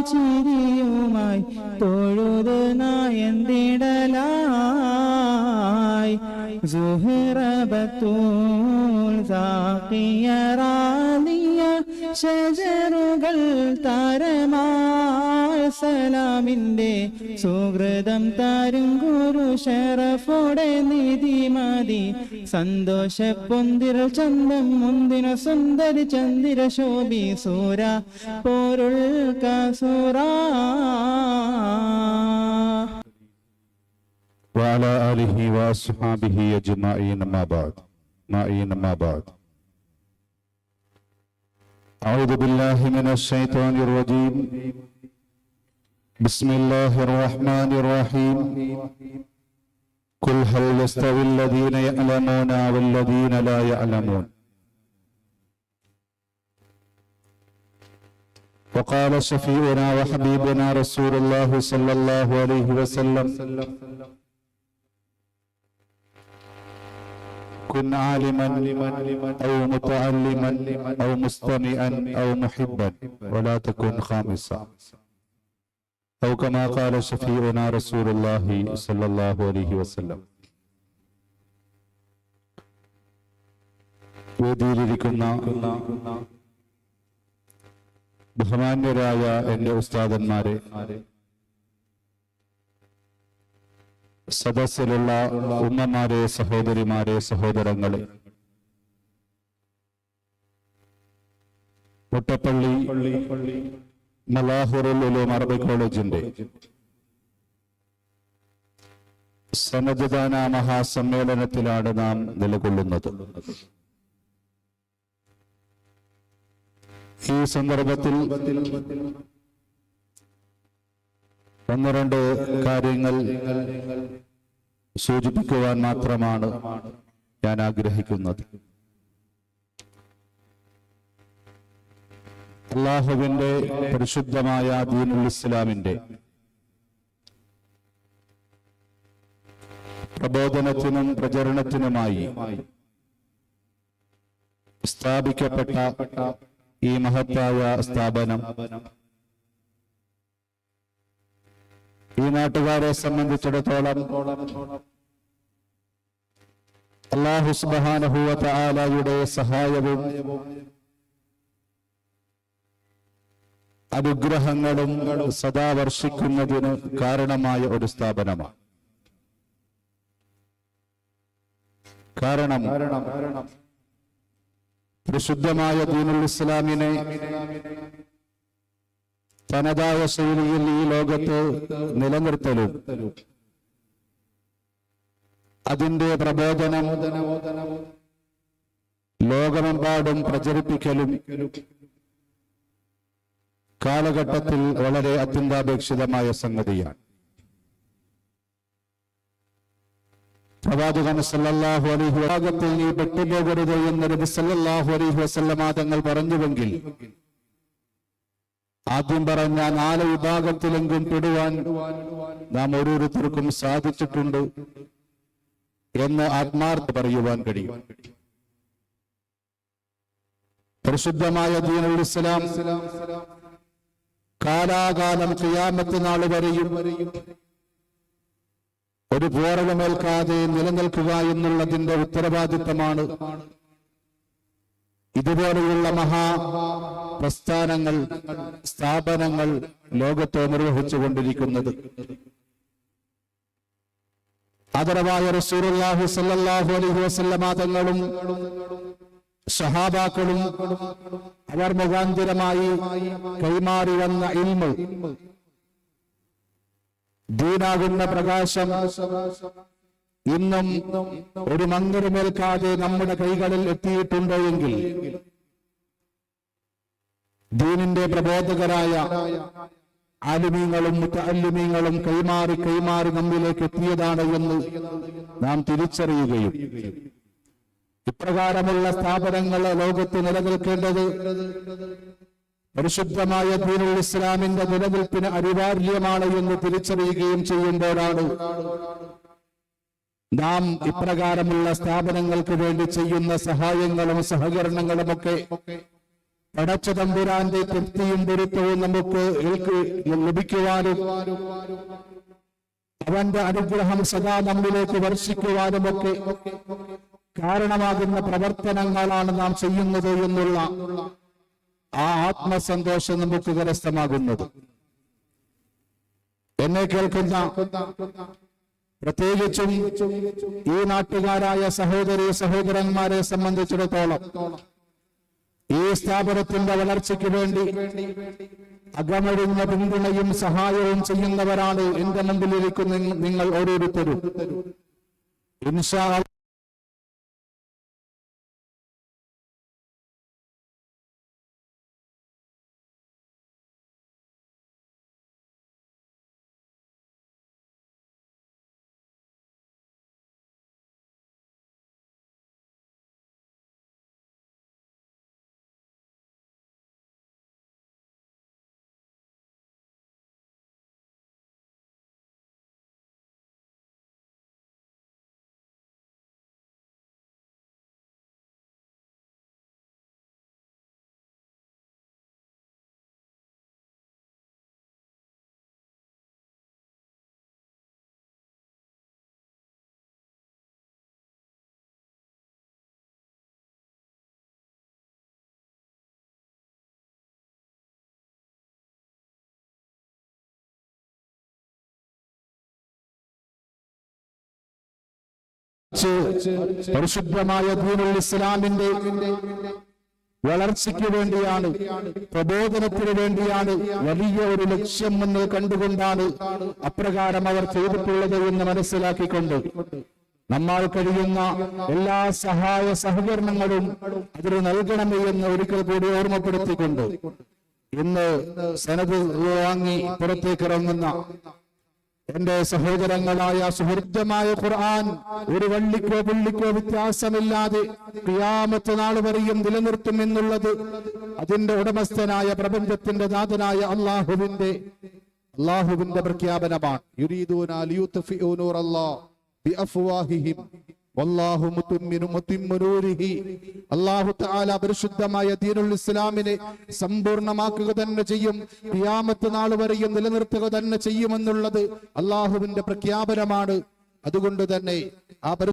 ചിരിയുമായി തൊഴുത് നായന്തിടലായി. സുഹൃബത്തൂൽ സാക്കിയറാലിയ ഷജറുകൾ താരമായി. സലാമിൻ്റെ സുഹൃതം താരും ഗുരു ഷറഫോടെ നിധി മതി സന്തോഷ പൊന്തിര ചന്തം മുന്തിന സുന്ദരി ചന്ദിര ശോഭി സൂര പോരുൾ കസൂറ وعلى آله وأصحابه أجمعين ما بعد معين ما بعد أعوذ بالله من الشيطان الرجيم بسم الله الرحمن الرحيم. قل هل يستوي الذين يعلمون والذين لا يعلمون. وقال شفيعنا وحبيبنا رسول الله صلى الله عليه وسلم. كن عالما أو متعلما أو مستمعا أو محبا ولا تكن خامسا. أو كما قال شفيعنا رسول الله صلى الله عليه وسلم വേദിയിലിരിക്കുന്ന ബഹുമാന്യരായ എന്റെ ഉസ്താദന്മാരെ സദസ്സിലുള്ള ഉമ്മമാരെ സഹോദരിമാരെ സഹോദരങ്ങളെ മുട്ടപ്പള്ളി മലാഹുറുൽ ഉലൂം അറബി കോളേജിന്റെ സമജദാന മഹാസമ്മേളനത്തിലാണ് നാം നിലകൊള്ളുന്നത്. ഈ സന്ദർഭത്തിൽ ഒന്ന് രണ്ട് കാര്യങ്ങൾ സൂചിപ്പിക്കുവാൻ മാത്രമാണ് ഞാൻ ആഗ്രഹിക്കുന്നത്. അള്ളാഹുവിന്റെ പരിശുദ്ധമായ ദീനുൽ ഇസ്ലാമിന്റെ പ്രബോധനത്തിനും പ്രചരണത്തിനുമായി സ്ഥാപിക്കപ്പെട്ട ഈ മഹത്തായ സ്ഥാപനം ഈ നാട്ടുകാരെ സംബന്ധിച്ചിടത്തോളം അള്ളാഹു ആലായുടെ ആലയുടെ സഹായവും അനുഗ്രഹങ്ങളും സദാ വർഷിക്കുന്നതിന് കാരണമായ ഒരു സ്ഥാപനമാണ് കാരണം പരിശുദ്ധമായ ദീനുൽ ഇസ്ലാമിനെ തനതായ ശൈലിയിൽ ഈ ലോകത്ത് നിലനിർത്തലും അതിന്റെ പ്രബോധനം ലോകമെമ്പാടും പ്രചരിപ്പിക്കലും കാലഘട്ടത്തിൽ വളരെ അത്യന്താപേക്ഷിതമായ സംഗതിയാണ്. പ്രവാചകൻ സല്ലല്ലാഹു അലൈഹി നീ പെട്ടുപോകരുത് എന്ന് നബി സല്ലല്ലാഹു അലൈഹി വസല്ലമ തങ്ങൾ പറഞ്ഞുവെങ്കിൽ ആദ്യം പറഞ്ഞ നാല് വിഭാഗത്തിലെങ്കും പെടുവാൻ നാം ഓരോരുത്തർക്കും സാധിച്ചിട്ടുണ്ട് എന്ന് ആത്മാർത്ഥ പറയുവാൻ കഴിയും. പരിശുദ്ധമായ ദീനുൽ ഇസ്ലാം കാലാകാലം ക്രിയാമത്തെ നാൾ വരെയും ഒരു പൂർവമേൽക്കാതെ നിലനിൽക്കുക എന്നുള്ളതിന്റെ ഉത്തരവാദിത്തമാണ്. ഇതുപോലെയുള്ള മഹാ പ്രസ്ഥാനങ്ങൾ സ്ഥാപനങ്ങൾ ലോകത്ത് നിർവഹിച്ചുകൊണ്ടിരിക്കുന്നത് ആദരവായ റസൂറുല്ലാഹു സല്ലാഹു അലൈഹി വസല്ലമ തങ്ങളും സഹാബാക്കളും അവർ മുഖാന്തരമായി കൈമാറി വന്ന ഇൽമ്. ദീനാകുന്ന പ്രകാശം ഇന്നും ഒരു മന്ദിരമേൽക്കാതെ നമ്മുടെ കൈകളിൽ എത്തിയിട്ടുണ്ടോ എങ്കിൽ ദീനിന്റെ പ്രബോധകരായ ആലിമീങ്ങളും മുത്തല്ലിമീങ്ങളും കൈമാറി കൈമാറി നമ്മിലേക്ക് എത്തിയതാണ് എന്ന് നാം തിരിച്ചറിയുകയും ഇപ്രകാരമുള്ള സ്ഥാപനങ്ങൾ ലോകത്ത് നിലനിൽക്കേണ്ടത് പരിശുദ്ധമായ ദീനുൽ ഇസ്ലാമിന്റെ നിലനിൽപ്പിന് അനിവാര്യമാണ് എന്ന് തിരിച്ചറിയുകയും ചെയ്യുമ്പോഴാണ്. നാം ഇപ്രകാരമുള്ള സ്ഥാപനങ്ങൾക്ക് വേണ്ടി ചെയ്യുന്ന സഹായങ്ങളും സഹകരണങ്ങളുമൊക്കെ പടച്ച തമ്പുരാന്റെ തൃപ്തിയും പൊരുത്തവും നമുക്ക് ലഭിക്കുവാനും അവന്റെ അനുഗ്രഹം സദാ നമ്മിലേക്ക് വർഷിക്കുവാനുമൊക്കെ കാരണമാകുന്ന പ്രവർത്തനങ്ങളാണ് നാം ചെയ്യുന്നത് എന്നുള്ള ആ ആത്മസന്തോഷം നമുക്ക് കരസ്ഥമാകുന്നത്. എന്നെ കേൾക്കുന്ന പ്രത്യേകിച്ചും ഈ നാട്ടുകാരായ സഹോദരി സഹോദരന്മാരെ സംബന്ധിച്ചിടത്തോളം ഈ സ്ഥാപനത്തിന്റെ വളർച്ചയ്ക്ക് വേണ്ടി അകമഴിഞ്ഞ പിന്തുണയും സഹായവും ചെയ്യുന്നവരാണ് എന്റെ മുമ്പിലിരിക്കുന്ന നിങ്ങൾ ഓരോരുത്തരും. ഇൻഷാ പരിശുദ്ധമായ ദീനുൽ ഇസ്ലാമിന്റെ വളർച്ചയ്ക്ക് വേണ്ടിയാണ് പ്രബോധനത്തിന് വേണ്ടിയാണ് വലിയ ഒരു ലക്ഷ്യം എന്ന് കണ്ടുകൊണ്ടാണ് അപ്രകാരം അവർ ചെയ്തിട്ടുള്ളത് എന്ന് മനസ്സിലാക്കിക്കൊണ്ട് നമ്മൾ കഴിയുന്ന എല്ലാ സഹായ സഹകരണങ്ങളും അതിന് നൽകണമേ എന്ന് ഒരിക്കൽ കൂടി ഓർമ്മപ്പെടുത്തിക്കൊണ്ട് ഇന്ന് സനത് വാങ്ങി പുറത്തേക്ക് ഇറങ്ങുന്ന എന്റെ സഹോദരങ്ങളായ സുഹൃത്തമായ ഖുർആൻ ഒരു വള്ളിക്കോ പുള്ളിക്കോ വ്യത്യാസമില്ലാതെ ക്രിയാമത്ത് നാൾ വരെയും നിലനിർത്തും എന്നുള്ളത് അതിന്റെ ഉടമസ്ഥനായ പ്രപഞ്ചത്തിന്റെ നാഥനായ അള്ളാഹുവിന്റെ അള്ളാഹുവിന്റെ പ്രഖ്യാപനമാണ്. പരിശുദ്ധമായ ഇസ്ലാമിനെ സമ്പൂർണമാക്കുക തന്നെ ചെയ്യും. ക്രിയാമത്ത് നാൾ വരെയും നിലനിർത്തുക തന്നെ ചെയ്യുമെന്നുള്ളത് അള്ളാഹുവിന്റെ പ്രഖ്യാപനമാണ്. അതുകൊണ്ട് തന്നെ ആ